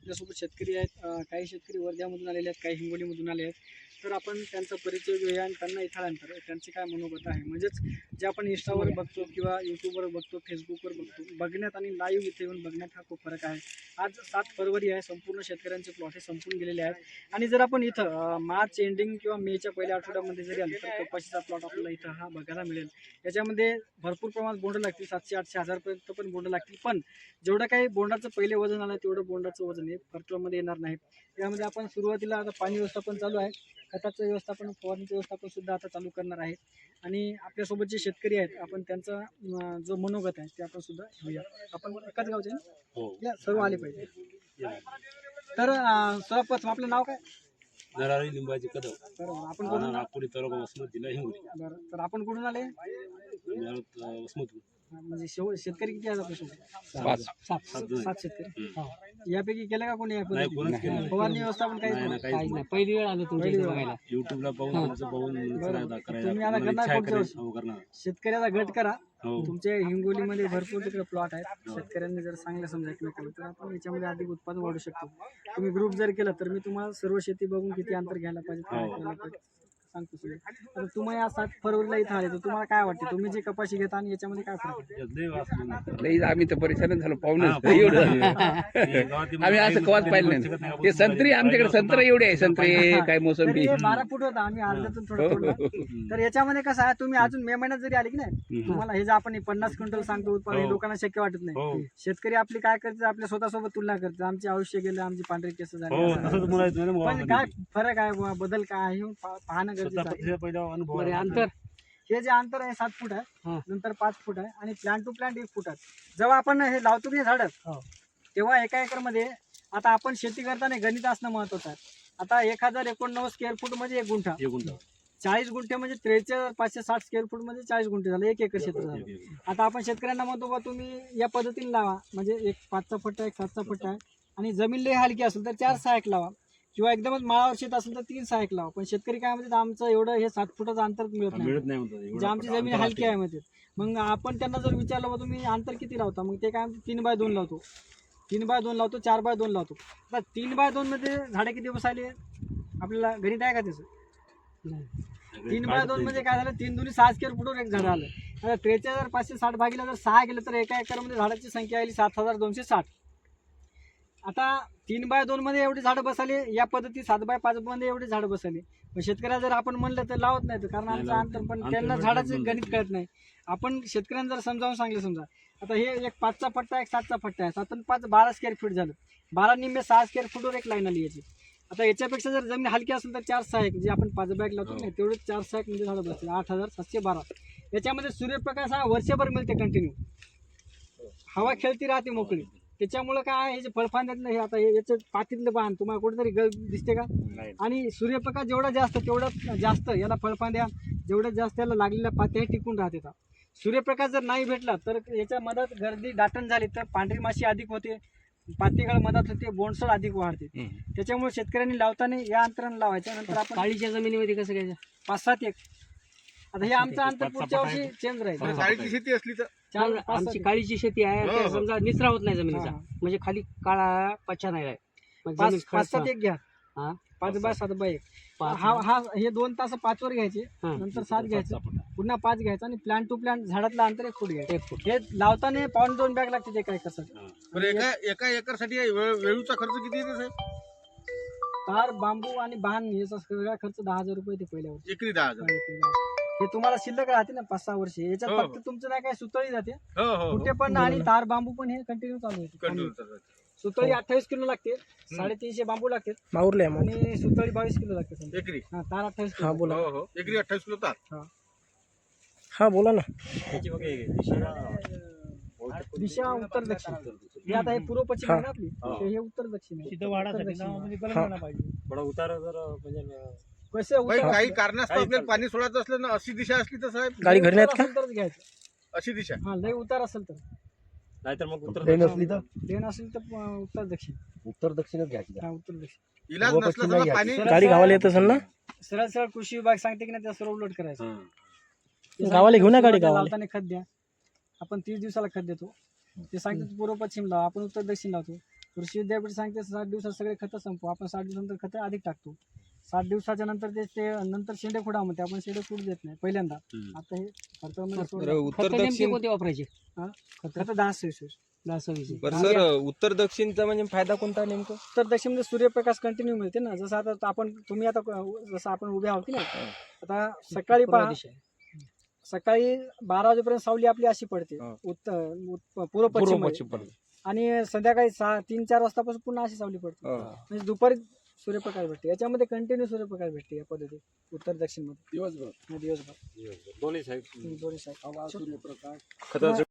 आपल्यासोबत शेतकरी आहेत काही शेतकरी वर्ध्यामधून आलेले आहेत काही हिंगोलीमधून आले आहेत. तर आपण त्यांचा परिचय घेऊया आणि त्यांना इथं त्यांचे काय मनोगत आहे. म्हणजेच जे आपण इंस्टावर बघतो किंवा यूट्यूबवर बघतो फेसबुकवर बघतो बघण्यात आणि लाईव्ह इथे येऊन बघण्यात हा खूप फरक आहे. आज सात फरवरी आहे संपूर्ण शेतकऱ्यांचे प्लॉट हे संपून गेलेले आहेत. आणि जर आपण इथं मार्च एंडिंग किंवा मेच्या पहिल्या आठवड्यामध्ये जरी आलं तर कपाशीचा प्लॉट आपल्याला इथं हा बघायला मिळेल. याच्यामध्ये भरपूर प्रमाणात बोंड लागतील सातशे आठशे हजारपर्यंत पण बोंड लागतील. पण जेवढं काही बोंडाचं पहिले वजन आलं तेवढं बोंडाचं वजन हे फरकमध्ये येणार नाही. त्यामध्ये आपण सुरुवातीला आता पाणी व्यवस्थापन चालू आहे. खताचं व्यवस्थापन फवारणीचं व्यवस्थापन सुद्धा आता चालू करणार आहे. आणि आपल्यासोबत जे शेतकरी आहेत आपण त्यांचा जो मनोगत आहे ते आपण सुद्धा घेऊया. आपण एकाच गावचे ना? हो. या सर्व आले पाहिजे. तर सर्वप्रथम आपलं नाव काय? लिंबाची कदम. आपण कुठून? नागपुरी तालुका वसमत जिल्हा हिंगोली. बरं तर आपण कुठून आले. म्हणजे शेव शेतकरी किती आपल्यासोबत पाच. सात शेतकरी. हा. यापैकी केलं का कोणी नाही कोणच केलं नाही. फवारणी व्यवस्थापन काहीच नाही काहीच काहीच पहिली वेळ आलो तुमच्या इथे. बघायला युट्यूबला पाहून हा. तुमचं पाहून बरोबर. करायला करायला तुम्ही आता तुम्हाला करणार इच्छा आहे पुढच्या करायची. हो करणार शेतकऱ्याचा गट करा हो तुमच्या हिंगोलीमध्ये भरपूर तिकडे प्लॉट आहेत शेतकऱ्यांनी जर चांगलं समजा एकमेकाला तर आपण याच्यामध्ये अधिक उत्पादन वाढू शकतो तुम्ही ग्रुप जर केलं तर मी तुम्हाला सर्व शेती बघून किती अंतर घ्यायला पाहिजे काय हो. केलं पाहिजे सांगतो आता तुम्ही या सात फरवरीला इथं आले तर तुम्हाला काय वाटते? तुम्ही जे कपाशी घेता आणि याच्यामध्ये काय फरक. लई आम्ही तर परेशानच झालो एवढं. गावातील आम्ही असं कवाच पाहिलं नाही. ते संत्री आमच्याकडे संत्र एवढे आहे संत्रे काय मोसंबी? हे बारा फूट होता आम्ही अर्ध्यातून थोडं हो, तोडलं. तर याच्यामध्ये कसं आहे तुम्ही अजून मे महिन्यात जरी आले की नाही. तुम्हाला हे जे आपण हे पन्नास क्विंटल सांगतो उत्पादन हे. लोकांना शक्य वाटत नाही. हो. शेतकरी आपली काय करते आपल्या स्वतःसोबत तुलना करते. आमचे आयुष्य गेलं आमची पांढरी केस झाली हो असं पण. काय फरक आहे बुवा, बदल काय आहे हे पा- पाहणं स्वतः आहे. पत्नीचा पहिला अनुभव बरे आहे. अंतर? हे जे अंतर आहे सात फूट आहे. हा. नंतर पाच फूट आहे आणि प्लांट टू प्लांट एक फूट आहे. जेव्हा आपण हे लावतो की नाही झाड हो. तेव्हा एका एकरमध्ये आता आपण शेती करताना गणित असणं महत्वाचं आहे. आता एक हजार एकोणनव्वद स्क्वेअर फूटमध्ये एक गुंठा. एक गुंठा. चाळीस गुंठे म्हणजे त्रेचाळीस पाचशे साठ स्क्वेअर फूटमध्ये चाळीस गुंठे झाले एक एकर क्षेत्र झालं. एक- एक- आता आपण शेतकऱ्यांना म्हणतो बा तुम्ही या पद्धतीने लावा. म्हणजे एक पाचचा फट्टा एक सातचा फट्टा आहे. आणि जमीन लई हलकी असेल तर चार सहायक लावा. किंवा एकदमच माळावर शेत असेल तर तीन सहायक लावा. पण शेतकरी काय म्हणतात आमचं एवढं हे सात फुटाचं अंतर मिळत नाही. मिळत नाही म्हणतात म्हणजे आमची अंतर जमीन. हलकी आहे म्हणतात. मग आपण त्यांना जर विचारलं बा तुम्ही अंतर किती लावता? मग ते काय म्हणतात, तीन बाय दोन लावतो. तीन बाय दोन लावतो चार बाय दोन लावतो. आता तीन बाय दोन मध्ये झाडे किती बसायले आपल्याला गणित आहे का त्याचं? तीन बाय दोन म्हणजे काय झालं? तीन दोन्ही सहा स्क्वेअर फुटवर एक झाड आलं. आता त्रेचाळीस हजार पाचशे साठ भागीला जर सहा गेलं तर एका एकरमध्ये झाडाची संख्या आली सात हजार दोनशे साठ. आता तीन बाय दोन मध्ये एवढी झाडं बसाली या पद्धती सात बाय पाच मध्ये एवढी झाडं बसाली. शेतकऱ्याला जर आपण म्हणलं तर लावत नाही कारण आमचं अंतर. पण त्यांना झाडाचं गणित कळत नाही. आपण शेतकऱ्यांना जर समजावून सांगलं समजा आता हे एक पाचचा पट्टा एक सातचा पट्टा आहे. सात आणि पाच बारा स्क्वेअर फीट झालं. बारा निम्मे सहा स्क्वेअर फूटवर एक लाईन आली याची. आता याच्यापेक्षा जर जमीन हलकी असेल तर चार सहा एक जे आपण पाच बॅग लावतो नाही तेवढे चार सहा एक म्हणजे झाडं बसतील. आठ हजार सातशे बारा. याच्यामध्ये सूर्यप्रकाश हा वर्षभर मिळते कंटिन्यू हवा खेळती राहते मोकळी. त्याच्यामुळं काय आहे, हे जे फळफांद्यातलं हे आता हे याचं पातीतलं बांध तुम्हाला कुठेतरी गळ दिसते का? नाही. आणि सूर्यप्रकाश जेवढा जास्त तेवढं जास्त याला फळफांद्या जेवढ्या जास्त याला लागलेल्या पात्या टिकून राहते सूर्यप्रकाश जर नाही भेटला तर याच्या मधात गर्दी दाटण झाली तर पांढरी माशी अधिक होते पातीगळ मधात होते बोंडसळ अधिक वाढते. त्याच्यामुळे शेतकऱ्यांनी लावताना या अंतराने लावायचं नंतर आपण काळीच्या जमिनीमध्ये कसं काय पाच सात एक. आता हे आमचं अंतर पुढच्या वर्षी चेंज राहील. काळीची शेती असली तर आमची सात काळीची शेती आहे हो, ते हो. समजा निचरा होत नाही जमिनीचा. म्हणजे खाली काळा पच्छा नाही आहे पाच पाच सात. एक घ्या हा. पाच बाय सात बाय एक पाच. हा हा हे दोन तास पाचवर घ्यायचे हा. नंतर सात घ्यायचे. पुन्हा पाच घ्यायचं आणि प्लांट टू प्लांट झाडातलं अंतर एक फूट घ्यायचं एक फूट हे लावताना पाऊन दोन बॅग लागते ते काय कसं एका एका एकरसाठी वे- वेळूचा खर्च किती येते साहेब तार बांबू आणि बाण याचा सगळा खर्च दहा हजार रुपये ते पहिल्या वर्षी एकरी दहा हजार हे तुम्हाला शिल्लक राहते ना पाच सहा वर्ष. याच्यात हो. फक्त तुमचं नाही काय सुतळी जाते. हो हो कुठे पण आणि तार बांबू पण हे कंटिन्यू चालू होते. कंटिन्यू चालू आहे. सुतळी अठ्ठावीस किलो लागते साडेतीनशे बांबू लागते. माऊरले आणि सुतळी बावीस किलो लागते समजा. एकरी. हा तार अठ्ठावीस हा किलो बोला. हो हो. एकरी अठ्ठावीस किलो तार हा. बोला ना. दिशा. उत्तर दक्षिण. हे आता हे पूर्व पश्चिम आहे ना आपली? तर हे उत्तर दक्षिण आहे. उत्तर दक्षिण आहे. कसे बाई, उत्तर काही कारणास्तव आपल्याला पाणी सोडायचं असलं ना अशी दिशा असली तर साहेब गाडी घरी नाहीत का? असेल तरच घ्यायचं. अशी दिशा हा लय उतार असेल तर. नाहीतर मग उत्तर ट्रेन असली तर? प्लेन असेल तर अं, उत्तर दक्षिण. उत्तर दक्षिणच घ्यायची. हा उत्तर दक्षिण. इलाज पूर्व नसला पश्चिमला तर पाणी घ्यायची. गाडी गावाला येत असेल ना? सरळ सरळ कृषी विभाग सांगते की नाही त्या सर्व उलट करायचं. हा. ते गावाला घेऊन या गाडी गावाला. लावताना खत द्या. आपण तीस दिवसाला खत देतो. ते सांगते पूर्व पश्चिम लावा आपण उत्तर दक्षिण लावतो कृषी विद्यापीठ सांगते साठ दिवसात सगळे खतं संपू. आपण साठ दिवसानंतर खतं अधिक टाकतो. साठ दिवसाच्या नंतर ते ते नंतर शेंडे खुडा म्हणते आपण शेंडे खुड देत नाही पहिल्यांदा. आता हे खतं बरं सोडलं. उत्तर दक्षिण कोणते वापरायचे? खतं? दहा सव्वीस दहा सव्वीस बरं सर उत्तर दक्षिणचा म्हणजे फायदा कोणता नेमकं? तर दक्षिणमध्ये सूर्यप्रकाश कंटिन्यू मिळते ना. जसं आता आपण तुम्ही आता जसं आपण उभे आहोत की नाही आता सकाळी पहा. सकाळी बारा वाजेपर्यंत सावली आपली अशी पडते. उत्तर उत- पूर्व पूर्व पश्चिम आणि संध्याकाळी सहा तीन चार वाजतापासून पुन्हा अशी सावली पडते. हो. म्हणजे दुपारी सूर्यप्रकाश भेटते. याच्यामध्ये कंटिन्यू सूर्यप्रकाश भेटते या पद्धतीत उत्तर दक्षिणमध्ये दिवसभर. दिवसभर. दोन्ही साईड दोन्ही. हवा सूर्यप्रकाश.